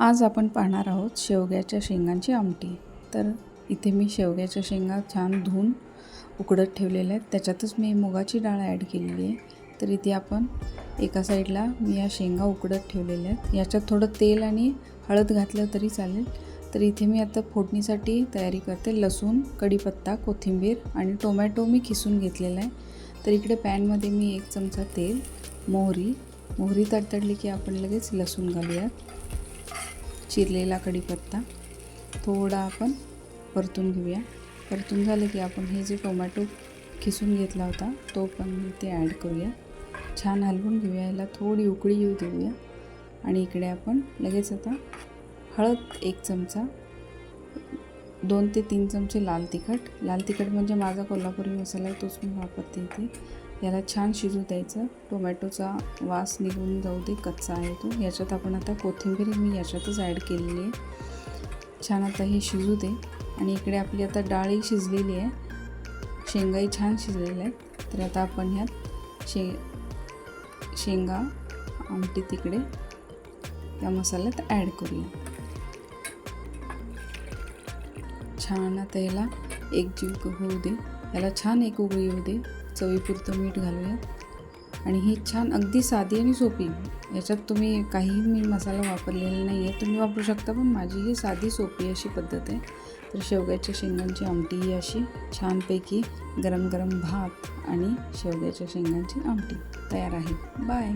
आज आपण पाहणार आहोत शेवग्याच्या शेंगांची आमटी. तर इथे मी शेवग्याच्या शेंगा छान धुवून उकडत ठेवलेल्या आहेत. त्याच्यातच मी मुगाची डाळ ॲड केलेली आहे. तर इथे आपण एका साईडला मी या शेंगा उकडत ठेवलेल्या आहेत. याच्यात थोडं तेल आणि हळद घातलं तरी चालेल. तर इथे मी आता फोडणीसाठी तयारी करते. लसूण कढीपत्ता कोथिंबीर आणि टोमॅटो मी खिसून घेतलेला आहे. तर इकडे पॅनमध्ये मी एक चमचा तेल मोहरी. मोहरी तडतडली की आपण लगेच लसूण घालूयात. चिरलेला कढीपत्ता थोडा आपण परतून घेऊया. परतून झालं की आपण हे जे टोमॅटो खिसून घेतला होता तो पण ते ॲड करूया. छान हलवून घेऊया याला थोडी उकळी येऊ देऊया. आणि इकडे आपण लगेच आता हळद एक चमचा दोन ते तीन चमचे लाल तिखट. लाल तिखट म्हणजे माझा कोल्हापुरी मसाला आहे तोच मी वापरते इथे. याला छान शिजू द्यायचं. टोमॅटोचा वास निघून जाऊ दे कच्चा आहे तो. याच्यात आपण आता कोथिंबीर मी याच्यातच ॲड केलेली आहे. छान आता हे शिजू दे. आणि इकडे आपली आता डाळी शिजलेली आहे. शेंगाही छान शिजलेल्या आहेत. तर आता आपण ह्यात शे शेंगा आमटी तिकडे त्या मसाल्यात ॲड करूया. छान आता याला एकजीव होऊ दे. याला छान एक उगळी येऊ दे. चवीपुरतं मीठ घालूया. आणि ही छान अगदी साधी आणि सोपी. याच्यात तुम्ही काही मी मसाला वापरलेला नाही आहे तुम्ही वापरू शकता पण माझी ही साधी सोपी अशी पद्धत आहे. तर शेवग्याच्या शेंगांची आमटी ही अशी छानपैकी गरम गरम भात आणि शेवग्याच्या शेंगांची आमटी तयार आहे. बाय!